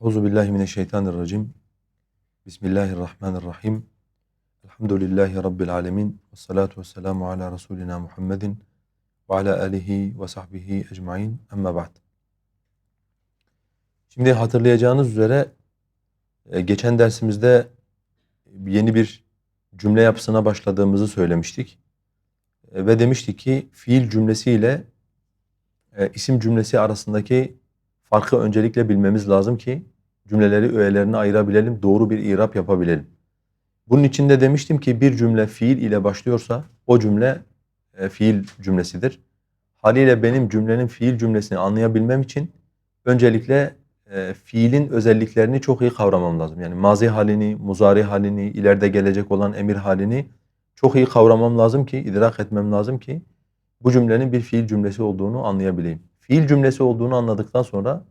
Euzu billahi mineşşeytanirracim. Bismillahirrahmanirrahim. Elhamdülillahi rabbil alamin. Ves salatu vesselamu ala rasulina Muhammedin ve ala alihi ve sahbihi ecmaîn. Amma ba'd. Şimdi hatırlayacağınız üzere e, geçen dersimizde yeni bir cümle yapısına başladığımızı söylemiştik. E, Ve demiştik ki fiil cümlesi ile e, isim cümlesi arasındaki farkı öncelikle bilmemiz lazım ki cümleleri öğelerine ayırabilelim, doğru bir irap yapabilelim. Bunun için de demiştim ki bir cümle fiil ile başlıyorsa o cümle e, fiil cümlesidir. Haliyle benim cümlenin fiil cümlesini anlayabilmem için öncelikle e, fiilin özelliklerini çok iyi kavramam lazım. Yani mazi halini, muzari halini, ileride gelecek olan emir halini çok iyi kavramam lazım ki, idrak etmem lazım ki bu cümlenin bir fiil cümlesi olduğunu anlayabileyim. Fiil cümlesi olduğunu anladıktan sonra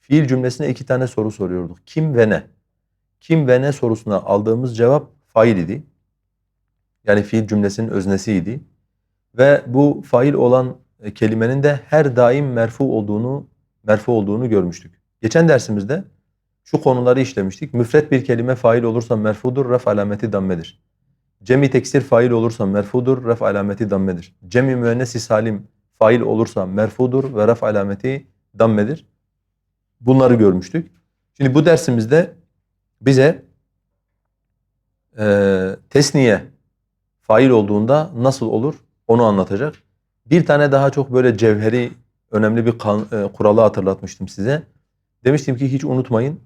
fiil cümlesine iki tane soru soruyorduk. Kim ve ne? Kim ve ne sorusuna aldığımız cevap fail idi. Yani fiil cümlesinin öznesiydi. Ve bu fail olan kelimenin de her daim merfu olduğunu merfu olduğunu görmüştük. Geçen dersimizde şu konuları işlemiştik. Müfret bir kelime fail olursa merfudur, ref alameti dammedir. Cemi teksir fail olursa merfudur, ref alameti dammedir. Cemi müennesi salim fail olursa merfudur ve ref alameti dammedir. Bunları görmüştük. Şimdi bu dersimizde bize e, tesniye fail olduğunda nasıl olur onu anlatacak. Bir tane daha çok böyle cevheri önemli bir kan, e, kuralı hatırlatmıştım size. Demiştim ki hiç unutmayın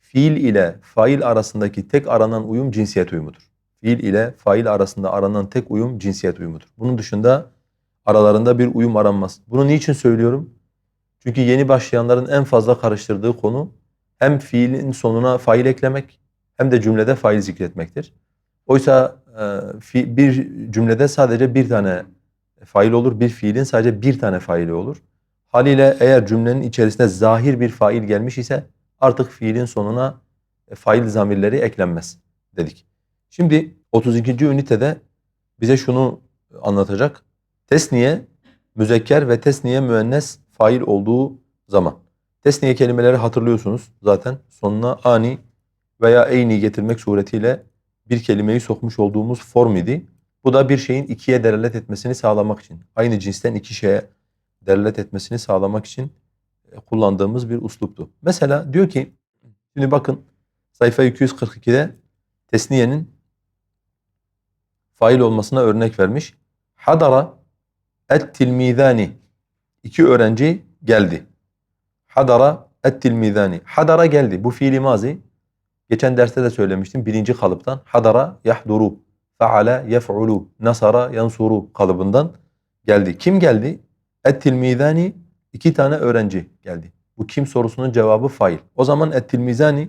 fiil ile fail arasındaki tek aranan uyum cinsiyet uyumudur. Fiil ile fail arasında aranan tek uyum cinsiyet uyumudur. Bunun dışında aralarında bir uyum aranmaz. Bunu niçin söylüyorum? Çünkü yeni başlayanların en fazla karıştırdığı konu hem fiilin sonuna fail eklemek hem de cümlede fail zikretmektir. Oysa e, bir cümlede sadece bir tane fail olur, bir fiilin sadece bir tane faili olur. Haliyle eğer cümlenin içerisinde zahir bir fail gelmiş ise artık fiilin sonuna e, fail zamirleri eklenmez dedik. Şimdi 32. ünitede bize şunu anlatacak. Tesniye müzekker ve tesniye müennes fail olduğu zaman. Tesniye kelimeleri hatırlıyorsunuz zaten. Sonuna ani veya eyni getirmek suretiyle bir kelimeyi sokmuş olduğumuz form idi. Bu da bir şeyin ikiye delalet etmesini sağlamak için. Aynı cinsten iki şeye delalet etmesini sağlamak için e, kullandığımız bir usluptu. Mesela diyor ki, şimdi bakın sayfa 242'de tesniyenin fail olmasına örnek vermiş. Hadara et-tilmizani iki öğrenci geldi. Hadara et-tilmizani. Hadara geldi. Bu fiili mazi. Geçen derste de söylemiştim. Birinci kalıptan. Hadara yahduru. Faala yef'ulu. Nasara yansuru kalıbından geldi. Kim geldi? Et-tilmizani iki tane öğrenci geldi. Bu kim sorusunun cevabı fail. O zaman et-tilmizani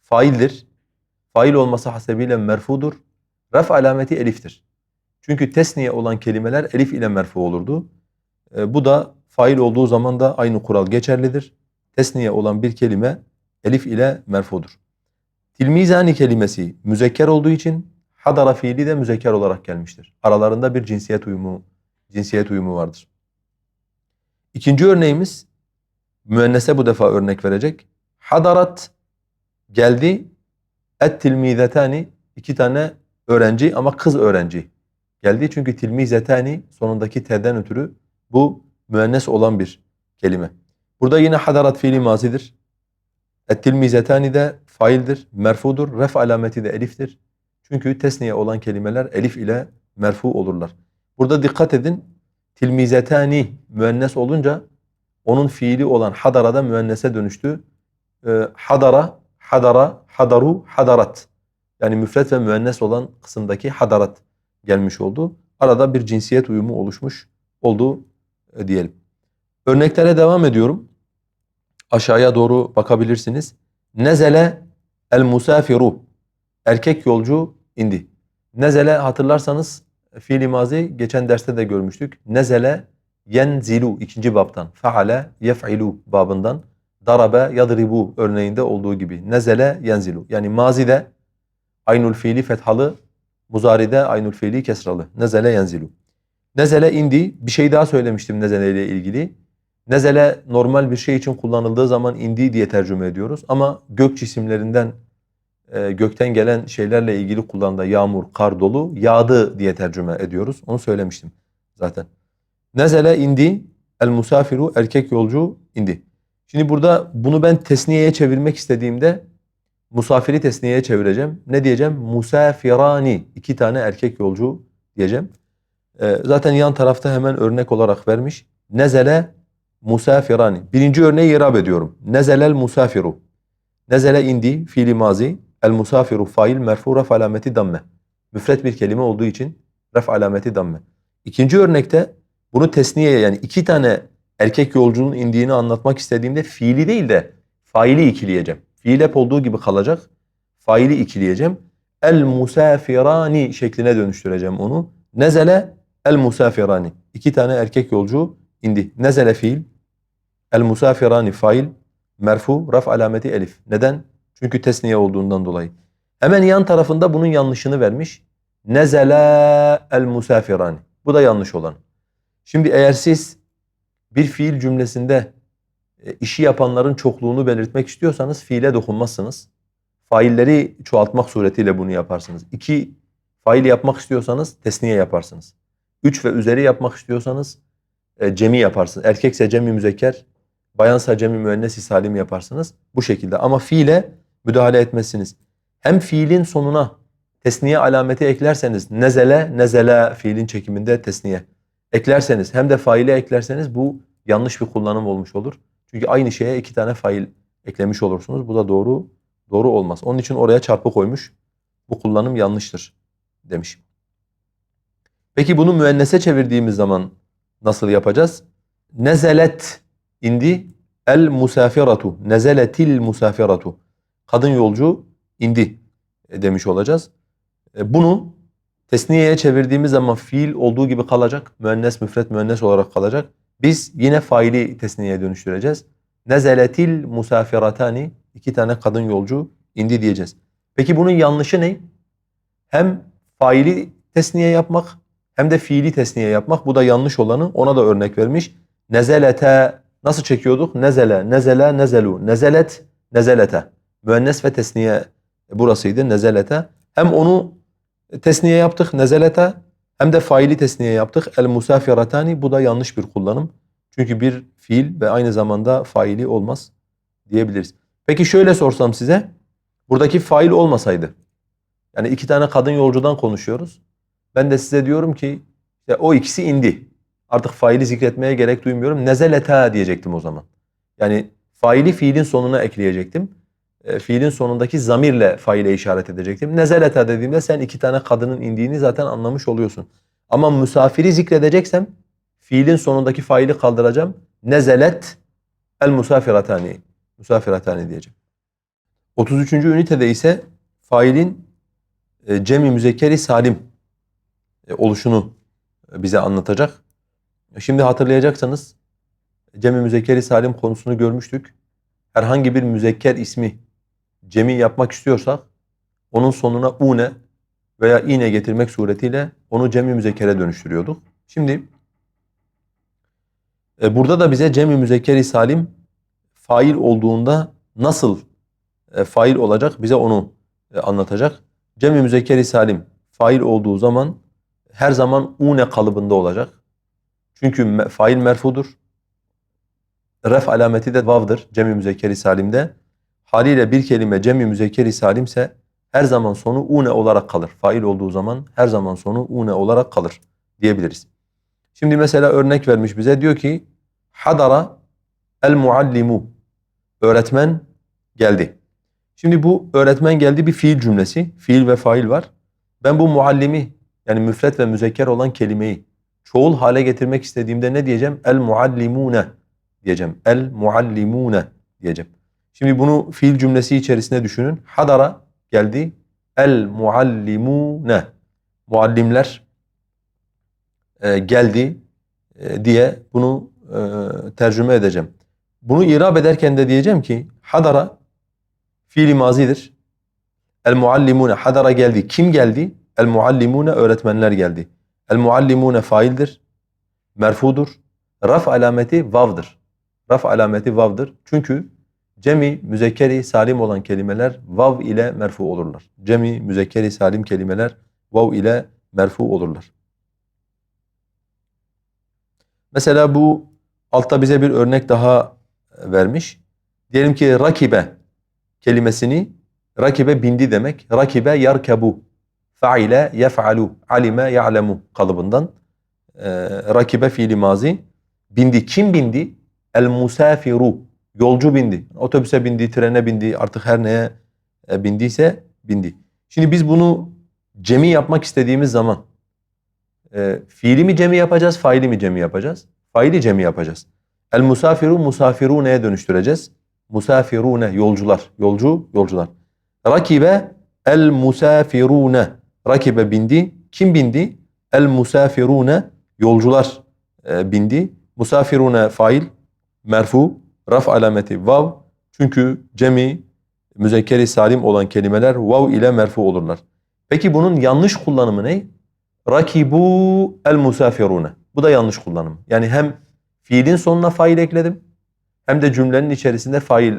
faildir. Fail olması hasebiyle merfudur. Ref alameti eliftir. Çünkü tesniye olan kelimeler elif ile merfu olurdu. E, bu da fail olduğu zaman da aynı kural geçerlidir. Tesniye olan bir kelime elif ile merfudur. Tilmizani kelimesi müzekker olduğu için hadara fiili de müzekker olarak gelmiştir. Aralarında bir cinsiyet uyumu cinsiyet uyumu vardır. İkinci örneğimiz müennese bu defa örnek verecek. Hadarat geldi et tilmizetani iki tane öğrenci ama kız öğrenci geldi. Çünkü tilmizetani sonundaki t'den ötürü bu müennes olan bir kelime. Burada yine hadarat fiili mazidir. Et-tilmizetani de faildir, merfudur. Ref alameti de eliftir. Çünkü tesniye olan kelimeler elif ile merfu olurlar. Burada dikkat edin. Tilmizetani müennes olunca onun fiili olan hadara da müennese dönüştü. Ee, hadara, hadara, hadaru, hadarat. Yani müfret ve müennes olan kısımdaki hadarat gelmiş oldu. Arada bir cinsiyet uyumu oluşmuş oldu e, diyelim. Örneklere devam ediyorum. Aşağıya doğru bakabilirsiniz. Nezele el musafiru. Erkek yolcu indi. Nezele hatırlarsanız fiili mazi geçen derste de görmüştük. Nezele yenzilu ikinci babtan. Faale yef'ilu babından. Darabe yadribu örneğinde olduğu gibi. Nezele yenzilu. Yani mazide aynul fiili fethalı Muzaride aynul fiili kesralı. Nezele yenzilu. Nezele indi. Bir şey daha söylemiştim nezele ile ilgili. Nezele normal bir şey için kullanıldığı zaman indi diye tercüme ediyoruz. Ama gök cisimlerinden, e, gökten gelen şeylerle ilgili kullanılan yağmur, kar dolu, yağdı diye tercüme ediyoruz. Onu söylemiştim zaten. Nezele indi, el musafiru erkek yolcu indi. Şimdi burada bunu ben tesniyeye çevirmek istediğimde musafiri tesniyeye çevireceğim. Ne diyeceğim? Musafirani. iki tane erkek yolcu diyeceğim. Ee, zaten yan tarafta hemen örnek olarak vermiş. Nezele musafirani. Birinci örneği irab ediyorum. Nezelel musafiru. Nezele indi fiili mazi. El musafiru fail merfu ref alameti damme. Müfret bir kelime olduğu için ref alameti damme. İkinci örnekte bunu tesniyeye yani iki tane erkek yolcunun indiğini anlatmak istediğimde fiili değil de faili ikileyeceğim. Fiil hep olduğu gibi kalacak. Faili ikileyeceğim. El musafirani şekline dönüştüreceğim onu. Nezele el musafirani. İki tane erkek yolcu indi. Nezele fiil. El musafirani fail. Merfu raf alameti elif. Neden? Çünkü tesniye olduğundan dolayı. Hemen yan tarafında bunun yanlışını vermiş. Nezele el musafirani. Bu da yanlış olan. Şimdi eğer siz bir fiil cümlesinde e, işi yapanların çokluğunu belirtmek istiyorsanız fiile dokunmazsınız. Failleri çoğaltmak suretiyle bunu yaparsınız. İki fail yapmak istiyorsanız tesniye yaparsınız. Üç ve üzeri yapmak istiyorsanız e, cemi yaparsınız. Erkekse cemi müzekker, bayansa cemi müennes salim yaparsınız. Bu şekilde ama fiile müdahale etmezsiniz. Hem fiilin sonuna tesniye alameti eklerseniz nezele, nezele fiilin çekiminde tesniye eklerseniz hem de faile eklerseniz bu yanlış bir kullanım olmuş olur. Çünkü aynı şeye iki tane fail eklemiş olursunuz. Bu da doğru doğru olmaz. Onun için oraya çarpı koymuş. Bu kullanım yanlıştır demiş. Peki bunu müennese çevirdiğimiz zaman nasıl yapacağız? Nezelet indi el musafiratu. Nezeletil musafiratu. Kadın yolcu indi e, demiş olacağız. E, bunu tesniyeye çevirdiğimiz zaman fiil olduğu gibi kalacak. Müennes müfret müennes olarak kalacak. Biz yine faili tesniyeye dönüştüreceğiz. Nezeletil musafiratani iki tane kadın yolcu indi diyeceğiz. Peki bunun yanlışı ne? Hem faili tesniye yapmak hem de fiili tesniye yapmak. Bu da yanlış olanı ona da örnek vermiş. Nezelete nasıl çekiyorduk? Nezele, nezele, nezelu. Nezelet, nezelete. Müennes ve tesniye burasıydı. Nezelete. Hem onu tesniye yaptık nezelete hem de faili tesniye yaptık. El musafiratani bu da yanlış bir kullanım. Çünkü bir fiil ve aynı zamanda faili olmaz diyebiliriz. Peki şöyle sorsam size. Buradaki fail olmasaydı. Yani iki tane kadın yolcudan konuşuyoruz. Ben de size diyorum ki işte o ikisi indi. Artık faili zikretmeye gerek duymuyorum. Nezeleta diyecektim o zaman. Yani faili fiilin sonuna ekleyecektim. E, fiilin sonundaki zamirle faile işaret edecektim. Nezeleta dediğimde sen iki tane kadının indiğini zaten anlamış oluyorsun. Ama misafiri zikredeceksem fiilin sonundaki faili kaldıracağım. Nezelet el musafiratani. Musafiratani diyeceğim. 33. ünitede ise failin e, cemi müzekkeri salim e, oluşunu bize anlatacak. Şimdi hatırlayacaksanız cemi müzekkeri salim konusunu görmüştük. Herhangi bir müzekker ismi cemi yapmak istiyorsak onun sonuna une veya ine getirmek suretiyle onu cemi müzekkere dönüştürüyorduk. Şimdi e, burada da bize cemi müzekkeri salim fail olduğunda nasıl e, fail olacak bize onu e, anlatacak. Cemi müzekkeri salim fail olduğu zaman her zaman une kalıbında olacak. Çünkü fail merfudur. Ref alameti de vav'dır cemi müzekkeri salimde. Haliyle bir kelime cemi müzekkeri salimse her zaman sonu une olarak kalır. Fail olduğu zaman her zaman sonu une olarak kalır diyebiliriz. Şimdi mesela örnek vermiş bize diyor ki hadara el muallimu öğretmen geldi. Şimdi bu öğretmen geldi bir fiil cümlesi. Fiil ve fail var. Ben bu muallimi yani müfret ve müzekker olan kelimeyi çoğul hale getirmek istediğimde ne diyeceğim? El muallimune diyeceğim. El muallimune diyeceğim. Şimdi bunu fiil cümlesi içerisine düşünün. Hadara geldi. El muallimune. Muallimler e, geldi e, diye bunu e, tercüme edeceğim. Bunu irab ederken de diyeceğim ki hadara fiili mazidir. El muallimune hadara geldi. Kim geldi? El muallimune öğretmenler geldi. El muallimune faildir. Merfudur. Raf alameti vav'dır. Raf alameti vav'dır. Çünkü cemi müzekkeri salim olan kelimeler vav ile merfu olurlar. Cemi müzekkeri salim kelimeler vav ile merfu olurlar. Mesela bu altta bize bir örnek daha vermiş. Diyelim ki rakibe kelimesini rakibe bindi demek. Rakibe yarkebu. Faile yef'alu. Alime ya'lemu kalıbından. Ee, rakibe fiili mazi. Bindi. Kim bindi? El musafiru. Yolcu bindi. Otobüse bindi, trene bindi, artık her neye e, bindiyse bindi. Şimdi biz bunu cemi yapmak istediğimiz zaman e, fiili mi cemi yapacağız, faili mi cemi yapacağız? Faili cemi yapacağız. El musafiru musafiruneye dönüştüreceğiz. Musafirune yolcular, yolcu, yolcular. Rakibe el musafirune. Rakibe bindi. Kim bindi? El musafirune yolcular e, bindi. Musafirune fail merfu raf alameti vav. Çünkü cemi müzekkeri salim olan kelimeler vav ile merfu olurlar. Peki bunun yanlış kullanımı ne? Rakibu el musafirune. Bu da yanlış kullanım. Yani hem fiilin sonuna fail ekledim hem de cümlenin içerisinde fail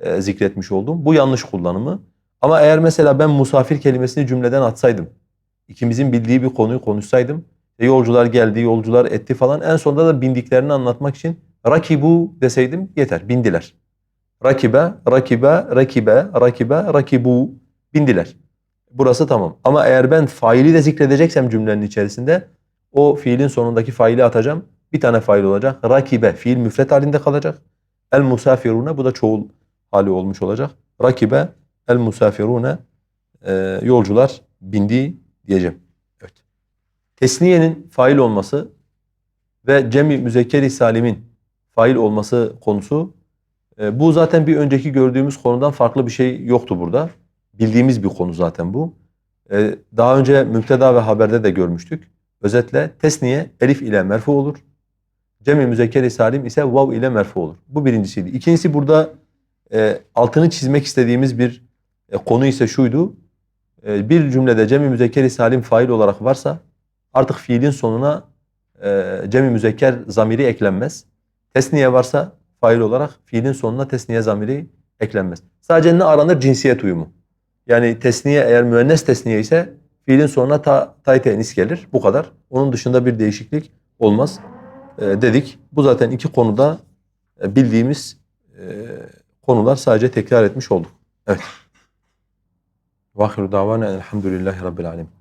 e, zikretmiş oldum. Bu yanlış kullanımı. Ama eğer mesela ben musafir kelimesini cümleden atsaydım, ikimizin bildiği bir konuyu konuşsaydım, e, yolcular geldi, yolcular etti falan en sonunda da bindiklerini anlatmak için rakibu deseydim yeter, bindiler. Rakibe, rakibe, rakibe, rakibe, rakibu bindiler. Burası tamam. Ama eğer ben faili de zikredeceksem cümlenin içerisinde o fiilin sonundaki faili atacağım. Bir tane fail olacak. Rakibe fiil müfret halinde kalacak. El musafirune bu da çoğul hali olmuş olacak. Rakibe el musafirune e, yolcular bindi diyeceğim. Evet. Tesniyenin fail olması ve cemi müzekkeri salimin fail olması konusu e, bu zaten bir önceki gördüğümüz konudan farklı bir şey yoktu burada. Bildiğimiz bir konu zaten bu. E, daha önce müpteda ve haberde de görmüştük. Özetle tesniye elif ile merfu olur. Cem-i müzekkeri salim ise vav ile merfu olur. Bu birincisiydi. İkincisi burada e, altını çizmek istediğimiz bir e, konu ise şuydu. E, bir cümlede cem-i müzekkeri salim fail olarak varsa artık fiilin sonuna e, cem-i müzekker zamiri eklenmez. Tesniye varsa fail olarak fiilin sonuna tesniye zamiri eklenmez. Sadece ne aranır? Cinsiyet uyumu. Yani tesniye eğer müennes tesniye ise fiilin sonuna ta, tay tenis gelir. Bu kadar. Onun dışında bir değişiklik olmaz e, dedik. Bu zaten iki konuda e, bildiğimiz e, konular sadece tekrar etmiş olduk. Evet. Vahiru davana elhamdülillahi rabbil alemin.